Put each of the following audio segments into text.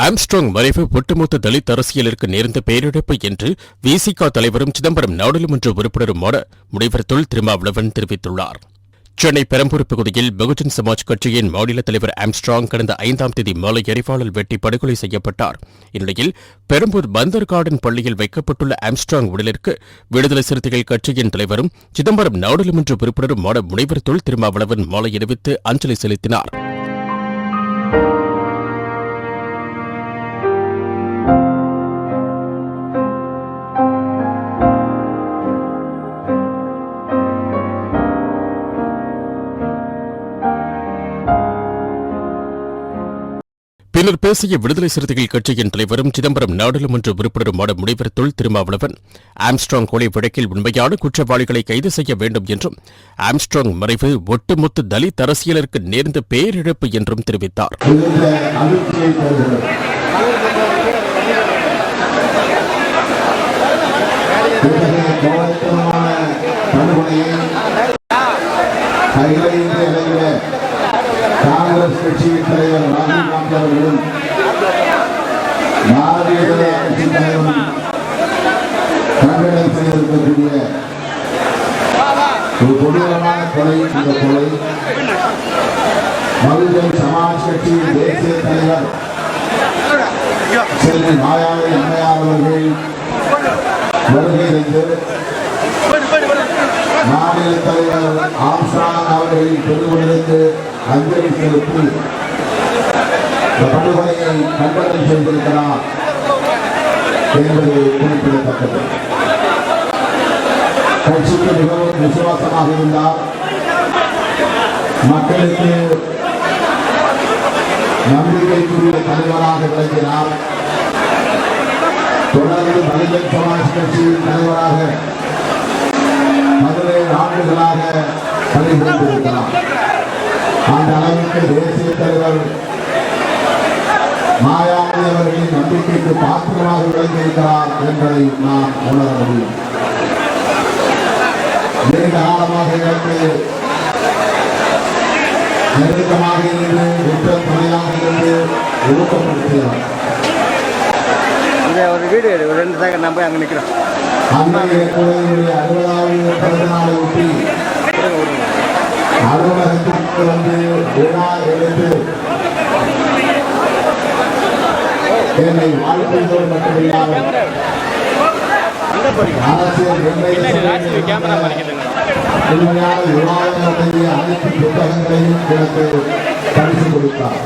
Armstrong மறைவு ஒட்டுமொத்த தலித் அரசியலிற்கு நேர்ந்த பேரிழப்பு என்று விசிகா தலைவரும் சிதம்பரம் நாடாளுமன்ற உறுப்பினருமான முனைவர் தொல் திருமாவளவன் தெரிவித்துள்ளார். சென்னை பெரம்பூர் பகுதியில் பகுஜன் சமாஜ் கட்சியின் மாநில தலைவர் ஆம்ஸ்ட்ராங் கடந்த ஐந்தாம் தேதி மாலை எரிவாளல் வெட்டி படுகொலை செய்யப்பட்டார். இந்நிலையில் பெரம்பூர் பந்தர் கார்டன் பள்ளியில் வைக்கப்பட்டுள்ள ஆம்ஸ்ட்ராங் உடலிற்கு விடுதலை சிறுத்தைகள் கட்சியின் தலைவரும் சிதம்பரம் நாடாளுமன்ற உறுப்பினருமான முனைவர் தொல் திருமாவளவன் மாலை அணிவித்து அஞ்சலி செலுத்தினார். பின்னர் பேசிய விடுதலை சிறுத்தைகள் கட்சியின் தலைவரும் சிதம்பரம் நாடாளுமன்ற உறுப்பினருமான முனைவர் தொல் திருமாவளவன் ஆம்ஸ்ட்ராங் கொலை வழக்கில் உண்மையான குற்றவாளிகளை கைது செய்ய வேண்டும் என்றும் ஆம்ஸ்ட்ராங் மறைவு ஒட்டுமொத்த தலித் அரசியலருக்கு நேர்ந்த பேரிழப்பு என்றும் தெரிவித்தார். படுகொலையை அகில இந்திய அளவில் காங்கிரஸ் கட்சியின் தலைவர் ராகுல் காந்தி அவர்களும் பாரதிய ஜனதா கட்சி தலைவரும் கண்டனம் செய்திருக்கக்கூடிய ஒரு கொடூரமான கொலை இந்த கொலை. பகுஜன் சமாஜ் கட்சியின் தேசிய தலைவர் செல்வி மாயாவதி அம்மையார் அவர்கள் வருகை தந்து மாநில தலைவர் ஆம்ஸ்ட்ராங் அவர்களின் பெருமளித்து அஞ்சலி செலுத்தி படுகொலையை கண்டனம் செய்திருக்கிறார் என்பது குறிப்பிடத்தக்கது. கட்சிக்கு மிகவும் விசுவாசமாக இருந்தார் மக்களுக்கு நம்பிக்கைக்குரிய தலைவராக விளங்கினார். தொடர்ந்து பகுஜன் சமாஜ் கட்சியின் தலைவராக பதினேழு ஆண்டுகளாக பணிபுரிந்திருக்கிறார். அந்த அளவுக்கு தேசிய தலைவர் மாயாவதி அவர்களின் நம்பிக்கைக்கு பாத்திரமாக விளங்கியிருக்கிறார் என்பதை நாம் உணர முடியும். நீண்ட காலமாக எனக்கு நெருக்கமாக இருந்து உற்ற துணையாக இருந்து ஊக்கப்படுத்தியவர் இந்த ஒரு வீடு ரெண்டு செகண்ட் நான் போய் அங்கே நிற்கிறேன் அன்றைய குழந்தையுடைய அறுபதாவது பிறந்த நாளை ஒட்டி அலுவலகத்திற்கு வந்து விழா எடுத்து என்னை வாழ்க்கையோடு மட்டுமில்லாமல் முழுமையான விவாதங்களுடைய அனைத்து புத்தகங்களையும் எனக்கு பரிசு கொடுத்தார்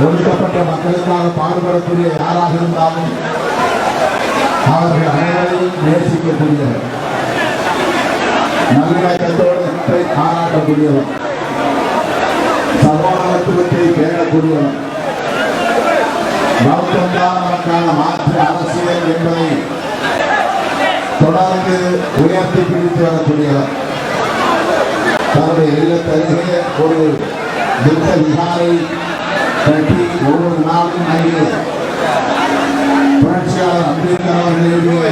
ஒடுக்கப்பட்ட மக்களுக்காக பாடுபடக்கூடிய யாராக இருந்தாலும் அவர்கள் அனைவரையும் நேசிக்கக்கூடியவர். நல்லிணக்கத்தோடு நட்பை பாராட்டக்கூடியவர் சகோதரத்துவத்தை பேணக்கூடியவர். பௌத்தம்தான் நமக்கான மாற்று அரசியல் என்பதை தொடர்ந்து உயர்த்தி பிடித்து வரக்கூடியவர் தன்னுடைய இல்லத்தருகே ஒரு புத்த விகாரை கட்டி ஒவ்வொரு நாளும் அங்கே புரட்சியாளர் அம்பேத்கர் அவர்களுடைய எழுதிய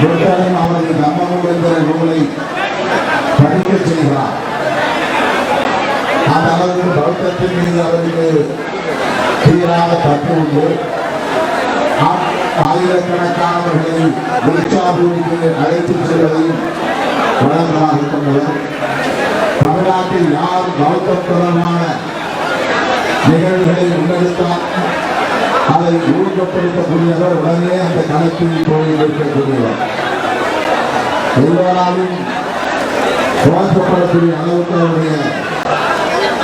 புத்தகம் அவரது தம்மமும் என்கிற நூலை படிக்க செய்கிறார் அந்த அளவுக்கு பௌத்தத்தின் மீது அவருக்கு தீராத பற்று உண்டு ஆயிரக்கணக்கானவர்களை வெளிச்சாபூருக்கு அழைத்துச் செல்வதையும் வழக்கமாக கொண்டவர் தமிழ்நாட்டில் யார் பௌத்தம் தொடர்பான நிகழ்வுகளை முன்னெடுத்தால் அதை ஊக்கப்படுத்தக்கூடியவர் உடனே அந்த கணக்கில் போய் இருக்கக்கூடியவர் எல்லோராலும் துவக்கப்படக்கூடிய அளவுக்கு அவருடைய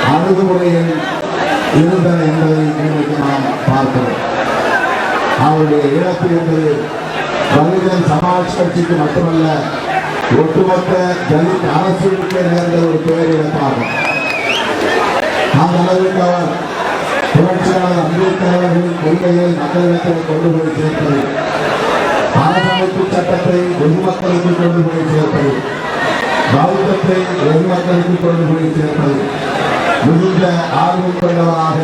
அணுகுமுறையை இருந்தன என்பதை இன்றைக்கு நாம் பார்க்கிறோம். அவருடைய இழப்பு என்பது பகுஜன் சமாஜ் கட்சிக்கு மட்டுமல்ல ஒட்டுமொத்த தலித் அரசுக்கு நேர்ந்த ஒரு பேரிழப்பாகும் அந்த அளவுக்கு அவர் புரட்சியாளர் அம்பேத்கர் கொள்கையை மக்களிடத்தில் கொண்டு போய் சேர்ப்பது அரசமைப்பு சட்டத்தை பொதுமக்களுக்கு கொண்டு போய் சேர்ப்பது பௌத்தத்தை பொதுமக்களுக்கு கொண்டு போய் சேர்ப்பது மிகுந்த ஆர்வம் கொண்டவராக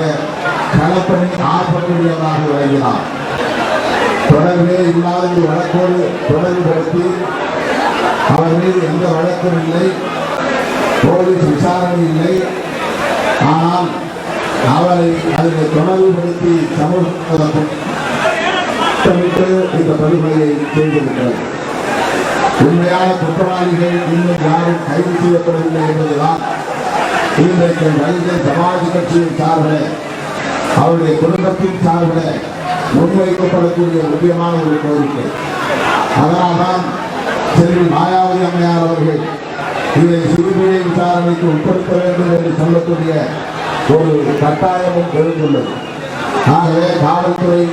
களப்பணி ஆற்றக்கூடியவராக விளங்கினார். தொடர்பே இல்லாத ஒரு வழக்கோடு தொடர்புபடுத்தி அவர் மீது எந்த வழக்கும் இல்லை போலீஸ் விசாரணை இல்லை. ஆனால் அவரை அதில் தொடர்புபடுத்தி சமூகத்திற்கு திட்டமிட்டு இந்த படுகொலையை செய்திருக்கிறது. உண்மையான குற்றவாளிகள் இன்னும் யாரும் கைது செய்யப்படவில்லை என்பதுதான் இன்றைக்கு மனித சமாஜ் கட்சியின் சார்பில் அவருடைய குடும்பத்தின் சார்பில் முன்வைக்கப்படக்கூடிய முக்கியமான ஒரு கோரிக்கை. அதனால்தான் செல்வி மாயாவதி அம்மையார் அவர்கள் இதை சிபிஐ விசாரணைக்கு உட்படுத்த வேண்டும் என்று சொல்லக்கூடிய ஒரு கட்டாயமும் எழுந்துள்ளது. ஆகவே காவல்துறை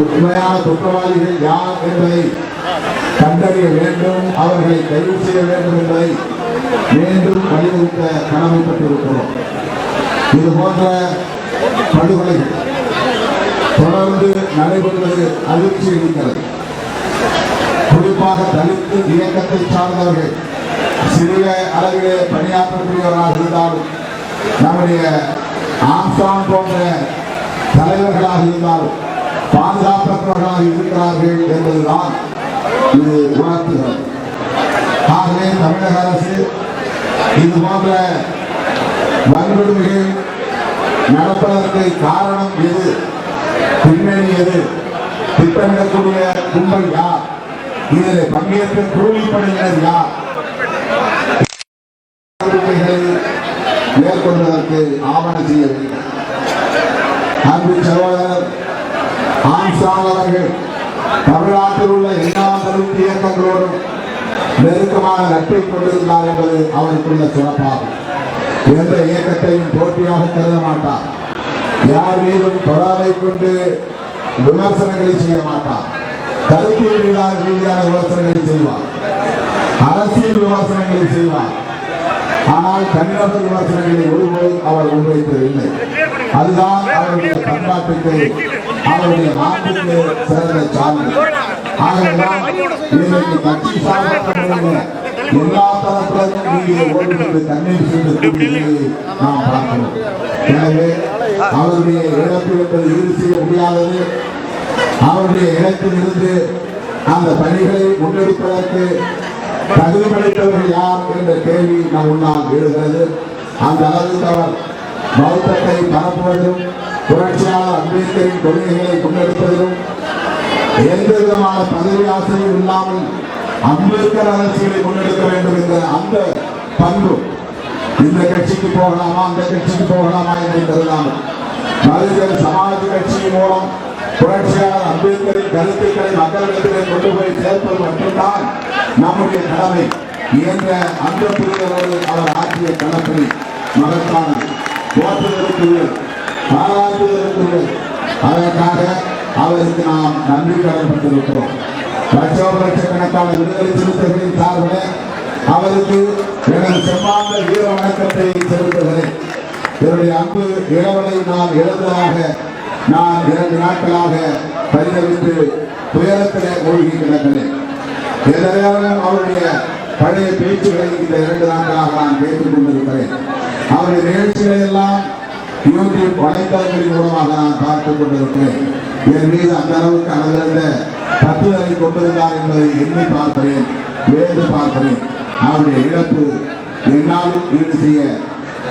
உண்மையான குற்றவாளிகள் யார் என்பதை கண்டறிய வேண்டும் அவர்களை கைது செய்ய வேண்டும் என்பதை மீண்டும் வலியுறுத்த கடமைப்பட்டிருக்கிறோம் இது போன்ற படுகொலைகள் தொடர்ந்து நடைபெறுவது அதிர்ச்சி அளிக்கிறது குறிப்பாக தலித்து இயக்கத்தை சார்ந்தவர்கள் சிறிய அளவிலே பணியாற்றக்கூடியவராக இருந்தாலும் நம்முடைய ஆம்சாங் போன்ற தலைவர்களாக இருந்தாலும் பாதுகாப்பற்றவர்களாக இருக்கிறார்கள் என்பதுதான் இது உணர்த்துகிறது. ஆகவே தமிழக அரசு இது போன்ற வன்கொடுமைகள் நடப்பதற்கு காரணம் எது? பின்னணி எது? திட்டமிடக்கூடிய கும்பல் யார்? இதில் பங்கேற்ற கூலிப்படையினர் யார்? மேற்கொள்வதற்கு ஆவணம் செய்ய வேண்டும். அன்பு சகோதரர் ஆம்சாங் அவர்கள் தமிழ்நாட்டில் உள்ள எல்லா கருத்து இயக்கங்களோடும் நெருக்கமான நட்பை கொண்டிருந்தார் என்பது அவருக்குள்ள சிறப்பாகும். எந்த இயக்கத்தையும் போட்டியாக கருத மாட்டார். யார் மீதும் பொறாமை கொண்டு விமர்சனங்களை செய்ய மாட்டார். கருத்து ரீதியான ரீதியான விமர்சனங்களை செய்வார். அரசியல் விமர்சனங்களை செய்வார். ஆனால் தனிநபர் விமர்சனங்களை ஒருபோதும் அவர் முன்வைத்ததில்லை அதுதான் அவருடைய பண்பாட்டுக்கு அவருடைய நாட்டுக்கு சிறந்த சான்று. எல்லா தரப்பிலும் இங்கே ஓடுகிறது கண்ணீர் சிந்து நாம் பார்க்கிறோம் எனவே அவருடைய இழப்பு என்பது ஈடு செய்ய முடியாதது அவருடைய இடத்திலிருந்து அந்த பணிகளை முன்னெடுப்பதற்கு தகுதி படைத்தவர்கள் யார் என்ற கேள்வி நம் முன்னால் எழுகிறது அந்த அளவுக்கு அவர் பௌத்தத்தை பரப்புவதிலும் புரட்சியாளர் அம்பேத்கரின் கொள்கைகளை முன்னெடுப்பதிலும் எந்த விதமான பதவி ஆசையும் இல்லாமல் அம்பேத்கர் அரசியலை முன்னெடுக்க வேண்டும் என்ற அந்த பண்பு இந்த கட்சிக்கு போகலாமா அந்த கட்சிக்கு போகலாமா என்று கருதாமல் மனிதர் சமாஜ் கட்சி மூலம் புரட்சியாளர் அம்பேத்கரின் கருத்துக்களை மக்களிடத்திலே கொண்டு போய் சேர்ப்பது மட்டும்தான் நம்முடைய கடமை என்ற அந்த புரிதலோடு அவர் ஆற்றிய கடமை மகத்தான போற்றுதலுக்குரியது பாராட்டுதலுக்குரியது அதற்காக அவருக்கு நாம் நன்றி கடன்பட்டிருக்கிறோம் லட்சோப லட்சக்கணக்கான விடுதலை சிறுத்தைகளின் சார்பில் அவருக்கு எனது செம்மாந்த வீர வணக்கத்தை செலுத்துகிறேன் என்னுடைய அன்பு இளவலை நான் இழந்ததாக நான் இரண்டு நாட்களாக பரிதவித்து துயரத்திலே மூழ்கி கிடக்கிறேன் எந்த அவருடைய பழைய பேச்சுகளை இந்த இரண்டு நாட்களாக நான் கேட்டுக் கொண்டிருக்கிறேன். அவருடைய நிகழ்ச்சிகளை எல்லாம் யூடியூப் வலைத்தளங்களின் மூலமாக நான் பார்த்துக் கொண்டிருக்கிறேன். என் மீது அந்த அளவுக்கு அளவிருந்த பற்றுதலை கொண்டிருந்தார் என்பதை எண்ணி பார்க்கிறேன் வேறு பார்க்கிறேன். அவருடைய இழப்பு என்னாலும் ஈடு செய்ய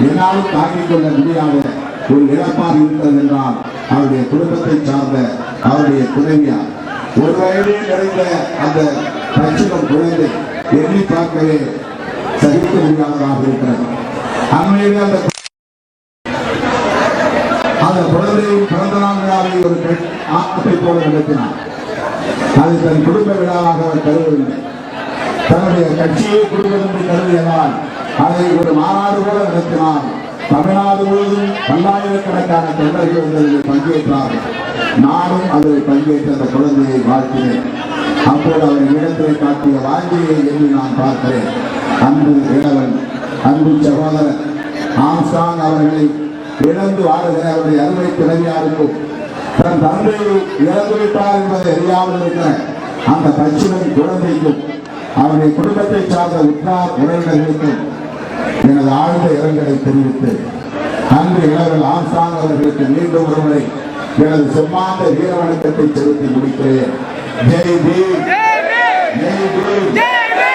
என்னாலும் தாங்கிக் கொள்ள முடியாத ஒரு இழப்பாக இருக்கிறது என்றால் அவருடைய குடும்பத்தை சார்ந்த அவருடைய துணைவியார். ஒரு வயதில் நிறைந்த அந்த பச்சிலம் குழந்தை எண்ணி பார்க்கவே சகிக்க முடியாததாக இருக்கிறது அண்மையிலே அந்த அந்த குழந்தையின் பிறந்த நாள் விழாவை ஒரு பெண் போல நடத்தினார். அது தன் குடும்ப விழாவாக அவர் கருதவில்லை. தன்னுடைய கட்சியை குடும்பம் என்று கருதியதால் அதை ஒரு மாநாடு போல நடத்தினார். தமிழ்நாடு முழுவதும் பல்லாயிரக்கணக்கான தொண்டர்கள் அதில் பங்கேற்றார்கள். நானும் அதில் பங்கேற்ற அந்த குழந்தையை பார்க்கிறேன் அப்போது அவர் இடத்தை காட்டிய வாழ்க்கையை என்று நான் பார்க்கிறேன். அன்பு இளவன் அன்பு சகோதரன் ஆம்சாங் அவர்களை இழந்து வாழுகிற அவருடைய அருமை துணைவியாருக்கும் தன் தந்தையை இழந்து விட்டார் என்பதை அறியாமல் இருக்கிற அந்த பச்சிலும் குழந்தைக்கும் அவருடைய குடும்பத்தை சார்ந்த உற்றார் உறவினர்களுக்கும் எனது ஆழ்ந்த இரங்கலை தெரிவித்து அன்று இளவல் ஆம்சாங் அவர்களுக்கு மீண்டும் ஒருமுறை எனது செம்மாந்த வீர வணக்கத்தை செலுத்தி முடிக்கிறேன். ஜெய் பீம். ஜெய் பீம்.